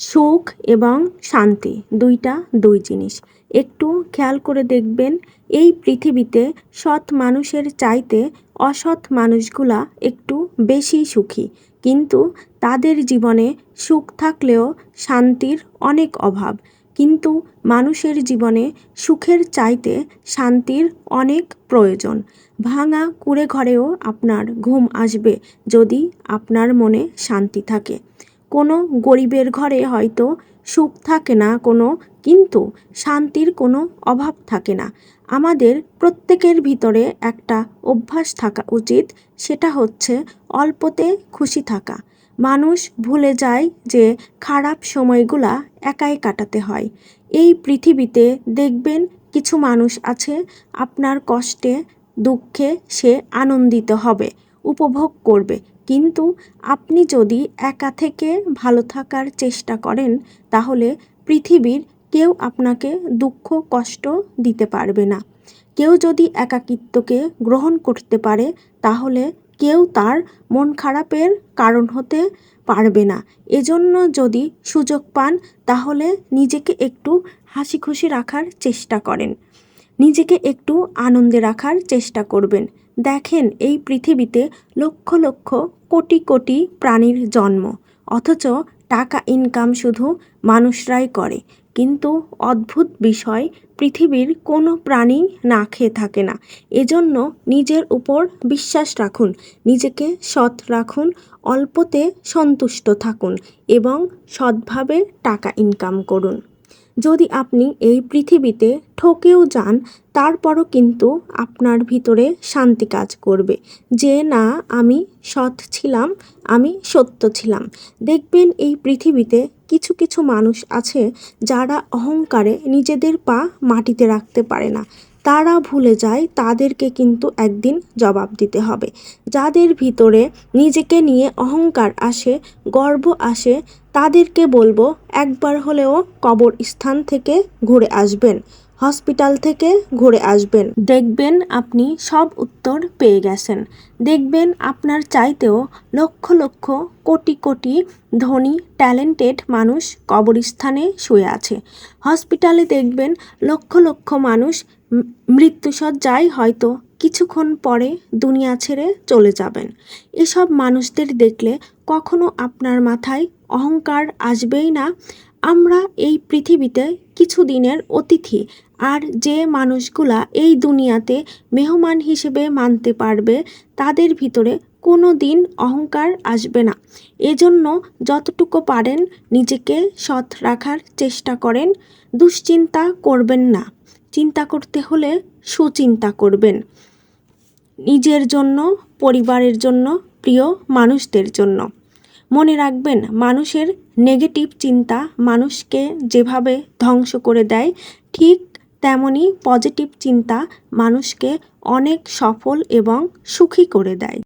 সুখ এবং শান্তি, দুইটা দুই জিনিস। একটু খেয়াল করে দেখবেন, এই পৃথিবীতে সৎ মানুষের চাইতে অসৎ মানুষগুলা একটু বেশি সুখী। কিন্তু তাদের জীবনে সুখ থাকলেও শান্তির অনেক অভাব। কিন্তু মানুষের জীবনে সুখের চাইতে শান্তির অনেক প্রয়োজন। ভাঙা কুড়ে ঘরেও আপনার ঘুম আসবে যদি আপনার মনে শান্তি থাকে। কোনো গরিবের ঘরে হয়তো সুখ থাকে না, কোনো, কিন্তু শান্তির কোনো অভাব থাকে না। আমাদের প্রত্যেকের ভিতরে একটা অভ্যাস থাকা উচিত, সেটা হচ্ছে অল্পতে খুশি থাকা। মানুষ ভুলে যায় যে খারাপ সময়গুলা একাই কাটাতে হয়। এই পৃথিবীতে দেখবেন কিছু মানুষ আছে, আপনার কষ্টে, দুঃখে সে আনন্দিত হবে, উপভোগ করবে। কিন্তু আপনি যদি একা থেকে ভালো থাকার চেষ্টা করেন, তাহলে পৃথিবীর কেউ আপনাকে দুঃখ, কষ্ট দিতে পারবে না। কেউ যদি একাকিত্বকে গ্রহণ করতে পারে, তাহলে কেউ তার মন খারাপের কারণ হতে পারবে না। এজন্য যদি সুযোগ পান, তাহলে নিজেকে একটু হাসি খুশি রাখার চেষ্টা করেন। নিজেকে একটু আনন্দে রাখার চেষ্টা করবেন। দেখেন, এই পৃথিবীতে লক্ষ লক্ষ কোটি কোটি প্রাণীর জন্ম। অথচ টাকা ইনকাম শুধু মানুষরাই করে। কিন্তু অদ্ভুত বিষয়, পৃথিবীর কোনো প্রাণী না খেয়ে থাকে না। এজন্য নিজের উপর বিশ্বাস রাখুন, নিজেকে সৎ রাখুন, অল্পতে সন্তুষ্ট থাকুন এবং সৎভাবে টাকা ইনকাম করুন। যদি আপনি এই পৃথিবীতে ঠকেও যান, তারপরও কিন্তু আপনার ভিতরে শান্তি কাজ করবে। যে না, আমি সৎ ছিলাম, আমি সত্য ছিলাম। দেখবেন এই পৃথিবীতে কিছু কিছু মানুষ আছে যারা অহংকারে নিজেদের পা মাটিতে রাখতে পারে না। তারা ভুলে যায় তাদেরকে কিন্তু একদিন জবাব দিতে হবে। যাদের ভিতরে নিজেকে নিয়ে অহংকার আসে, গর্ব আসে, তাদেরকে বলব একবার হলেও কবর স্থান থেকে ঘুরে আসবেন, হসপিটাল থেকে ঘুরে আসবেন। দেখবেন আপনি সব উত্তর পেয়ে গেছেন। দেখবেন আপনার চাইতেও লক্ষ লক্ষ কোটি কোটি ধনী, ট্যালেন্টেড মানুষ কবরস্থানে শুয়ে আছে। হসপিটালে দেখবেন লক্ষ লক্ষ মানুষ মৃত্যুসজ্জায় হয়তো কিছুক্ষণ পরে দুনিয়া ছেড়ে চলে যাবেন। এসব মানুষদের দেখলে কখনো আপনার মাথায় অহংকার আসবেই না। আমরা এই পৃথিবীতে কিছু দিনের অতিথি, আর যে মানুষগুলা এই দুনিয়াতে মেহমান হিসেবে মানতে পারবে, তাদের ভিতরে কোনো দিন অহংকার আসবে না। এজন্য যতটুকু পারেন নিজেকে সৎ রাখার চেষ্টা করেন, দুশ্চিন্তা করবেন না। চিন্তা করতে হলে সুচিন্তা করবেন। নিজের জন্য, পরিবারের জন্য, প্রিয় মানুষদের জন্য। মনে রাখবেন, মানুষের নেগেটিভ চিন্তা মানুষকে যেভাবে ধ্বংস করে দেয়, ঠিক তেমনি পজিটিভ চিন্তা মানুষকে অনেক সফল এবং সুখী করে দেয়।